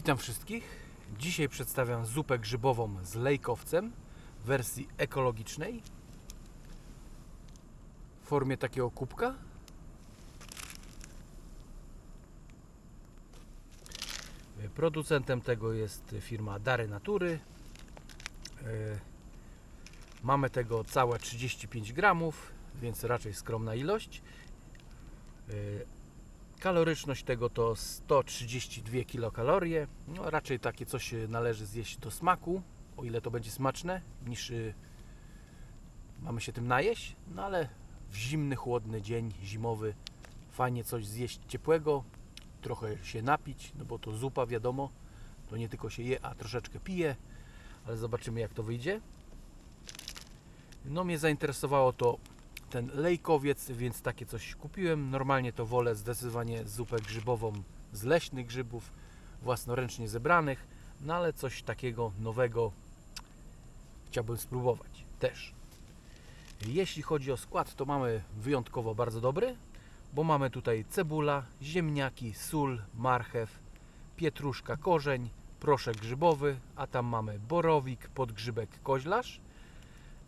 Witam wszystkich. Dzisiaj przedstawiam zupę grzybową z lejkowcem w wersji ekologicznej w formie takiego kubka. Producentem tego jest firma Dary Natury. E, Mamy tego całe 35 gramów, więc raczej skromna ilość. E, Kaloryczność tego to 132 kilokalorie. No, raczej takie coś należy zjeść do smaku, o ile to będzie smaczne, niż y, mamy się tym najeść. No ale w zimny, chłodny dzień, zimowy, fajnie coś zjeść ciepłego, trochę się napić, no bo to zupa, wiadomo, to nie tylko się je, a troszeczkę pije, ale zobaczymy jak to wyjdzie. No mnie zainteresowało to ten lejkowiec, więc takie coś kupiłem. Normalnie to wolę zdecydowanie zupę grzybową z leśnych grzybów, własnoręcznie zebranych, no ale coś takiego nowego chciałbym spróbować też. Jeśli chodzi o skład, to mamy wyjątkowo bardzo dobry, bo mamy tutaj cebula, ziemniaki, sól, marchew, pietruszka, korzeń, proszek grzybowy, a tam mamy borowik, podgrzybek, koźlarz,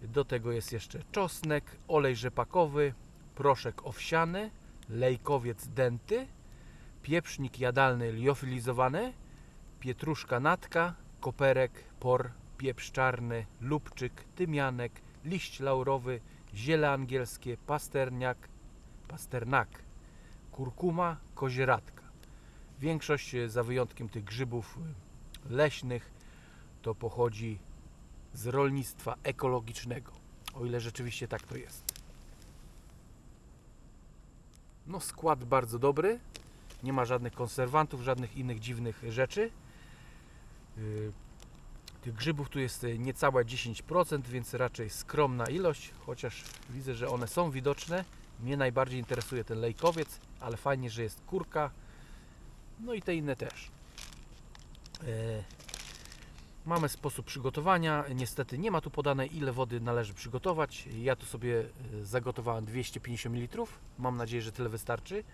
do tego jest jeszcze czosnek, olej rzepakowy, proszek owsiany, lejkowiec denty, pieprznik jadalny liofilizowany, pietruszka natka, koperek, por, pieprz czarny, lubczyk, tymianek, liść laurowy, ziele angielskie, pasterniak, pasternak, kurkuma, kozieradka. Większość, e, za wyjątkiem tych grzybów e, leśnych, to pochodzi z rolnictwa ekologicznego. O ile rzeczywiście tak to jest. No, skład bardzo dobry. Nie ma żadnych konserwantów, żadnych innych dziwnych rzeczy. Yy, Tych grzybów tu jest y, niecałe 10%, więc raczej skromna ilość, chociaż widzę, że one są widoczne. Mnie najbardziej interesuje ten lejkowiec, ale fajnie, że jest kurka. No i te inne też. Mamy sposób przygotowania. Niestety nie ma tu podane ile wody należy przygotować. Ja tu sobie e, zagotowałem 250 ml. Mam nadzieję, że tyle wystarczy.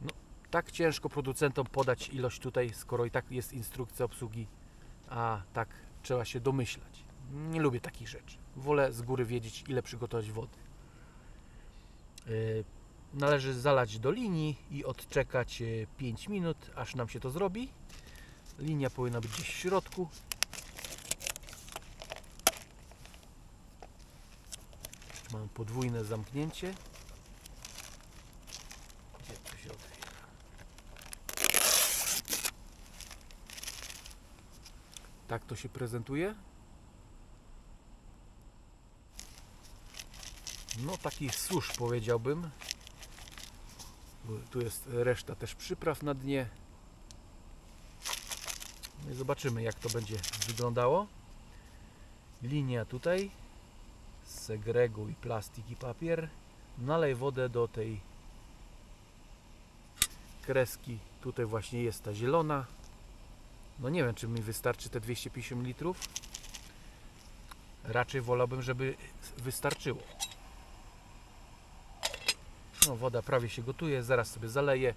No, tak ciężko producentom podać ilość tutaj, skoro i tak jest instrukcja obsługi, a tak trzeba się domyślać. Nie lubię takich rzeczy. Wolę z góry wiedzieć, ile przygotować wody. E, Należy zalać do linii i odczekać e, 5 minut, aż nam się to zrobi. Linia powinna być gdzieś w środku. Mam podwójne zamknięcie. Gdzie to się otwiera? Tak to się prezentuje. No taki susz powiedziałbym. Tu jest reszta też przypraw na dnie. No i zobaczymy jak to będzie wyglądało. Linia tutaj. Segreguj plastik i papier. Nalej wodę do tej kreski. Tutaj właśnie jest ta zielona. No nie wiem czy mi wystarczy te 250 litrów. Raczej wolałbym, żeby wystarczyło. No woda prawie się gotuje. Zaraz sobie zaleję.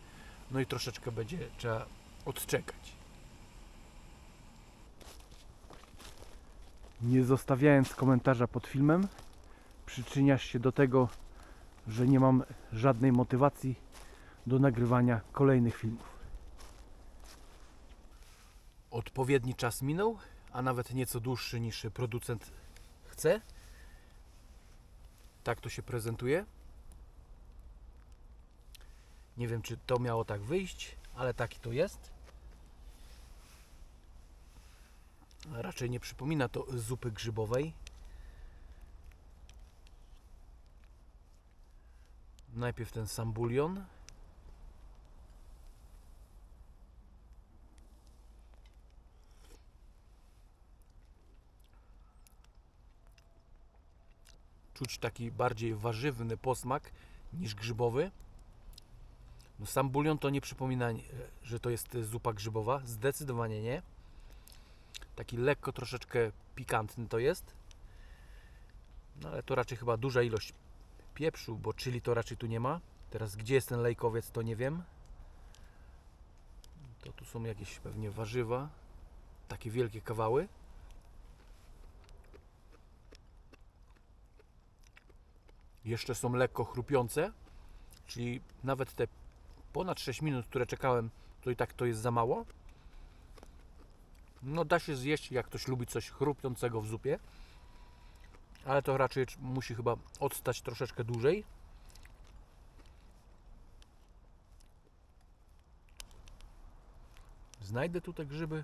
No i troszeczkę będzie trzeba odczekać. Nie zostawiając komentarza pod filmem, przyczyniasz się do tego, że nie mam żadnej motywacji do nagrywania kolejnych filmów. Odpowiedni czas minął, a nawet nieco dłuższy niż producent chce. Tak to się prezentuje. Nie wiem, czy to miało tak wyjść, ale taki to jest. Raczej nie przypomina to zupy grzybowej. Najpierw ten sam bulion. Czuć taki bardziej warzywny posmak niż grzybowy. No sam bulion to nie przypomina, że to jest zupa grzybowa. Zdecydowanie nie. Taki lekko troszeczkę pikantny to jest. No ale to raczej chyba duża ilość pieprzu, bo chili to raczej tu nie ma. Teraz gdzie jest ten lejkowiec to nie wiem. To Tu są jakieś pewnie warzywa. Takie wielkie kawały. Jeszcze są lekko chrupiące, czyli nawet te ponad 6 minut, które czekałem, to i tak to jest za mało. No da się zjeść, jak ktoś lubi coś chrupiącego w zupie. Ale to raczej musi chyba odstać troszeczkę dłużej. Znajdę tu te grzyby.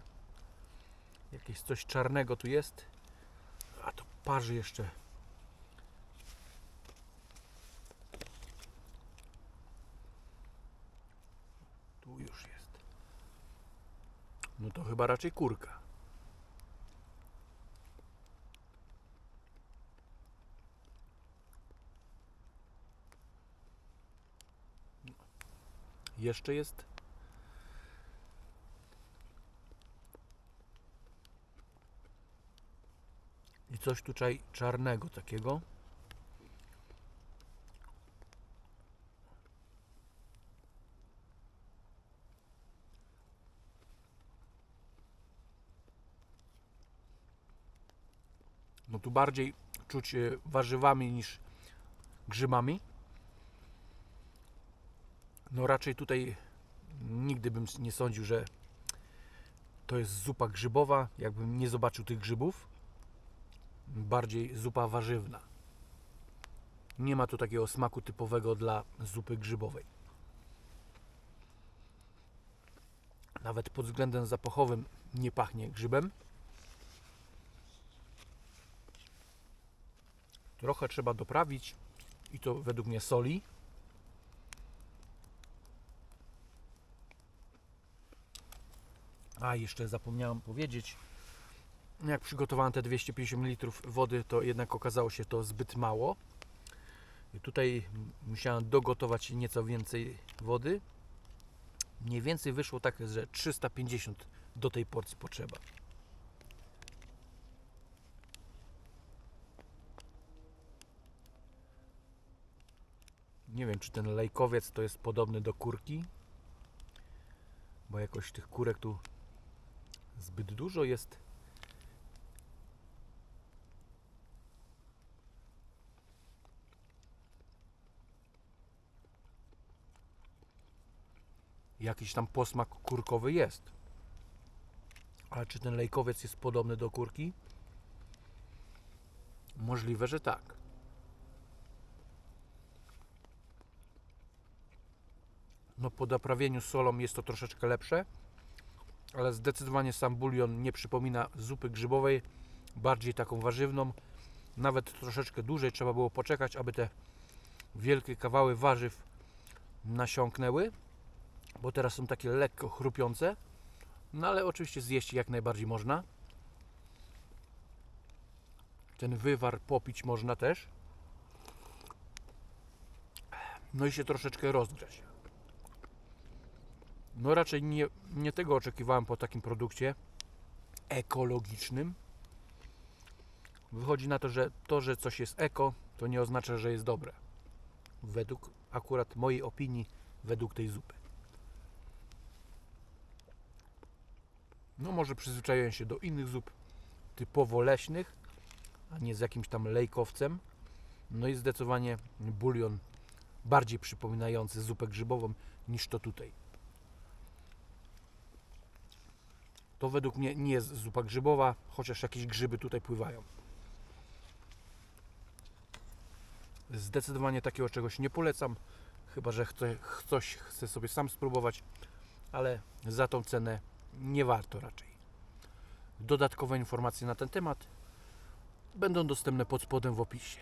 Jakieś coś czarnego tu jest. A to parzy jeszcze. Tu już jest. No to chyba raczej kurka. Jeszcze jest. I coś tutaj czarnego takiego. No tu bardziej czuć e, warzywami niż grzybami. No raczej tutaj nigdy bym nie sądził, że to jest zupa grzybowa, jakbym nie zobaczył tych grzybów. Bardziej zupa warzywna. Nie ma tu takiego smaku typowego dla zupy grzybowej. Nawet pod względem zapachowym nie pachnie grzybem. Trochę trzeba doprawić i to według mnie soli. A jeszcze zapomniałem powiedzieć, jak przygotowałem te 250 ml wody, to jednak okazało się to zbyt mało. I tutaj musiałem dogotować nieco więcej wody. Mniej więcej wyszło tak, że 350 do tej porcji potrzeba. Nie wiem, czy ten lejkowiec to jest podobny do kurki, bo jakoś tych kurek tu zbyt dużo jest. Jakiś tam posmak kurkowy jest. Ale czy ten lejkowiec jest podobny do kurki? Możliwe, że tak. No po doprawieniu solą jest to troszeczkę lepsze, ale zdecydowanie sam bulion nie przypomina zupy grzybowej, bardziej taką warzywną. Nawet troszeczkę dłużej trzeba było poczekać, aby te wielkie kawały warzyw nasiąknęły, bo teraz są takie lekko chrupiące. No ale oczywiście zjeść jak najbardziej można. Ten wywar popić można też. No i się troszeczkę rozgrzać. No raczej nie, nie tego oczekiwałem po takim produkcie ekologicznym. Wychodzi na to, że to, że coś jest eko, to nie oznacza, że jest dobre. Według akurat mojej opinii, według tej zupy. No może przyzwyczaiłem się do innych zup typowo leśnych, a nie z jakimś tam lejkowcem. No i zdecydowanie bulion bardziej przypominający zupę grzybową niż to tutaj. To według mnie nie jest zupa grzybowa, chociaż jakieś grzyby tutaj pływają. Zdecydowanie takiego czegoś nie polecam, chyba że chce, ktoś chce sobie sam spróbować, ale za tą cenę nie warto raczej. Dodatkowe informacje na ten temat będą dostępne pod spodem w opisie.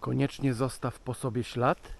Koniecznie zostaw po sobie ślad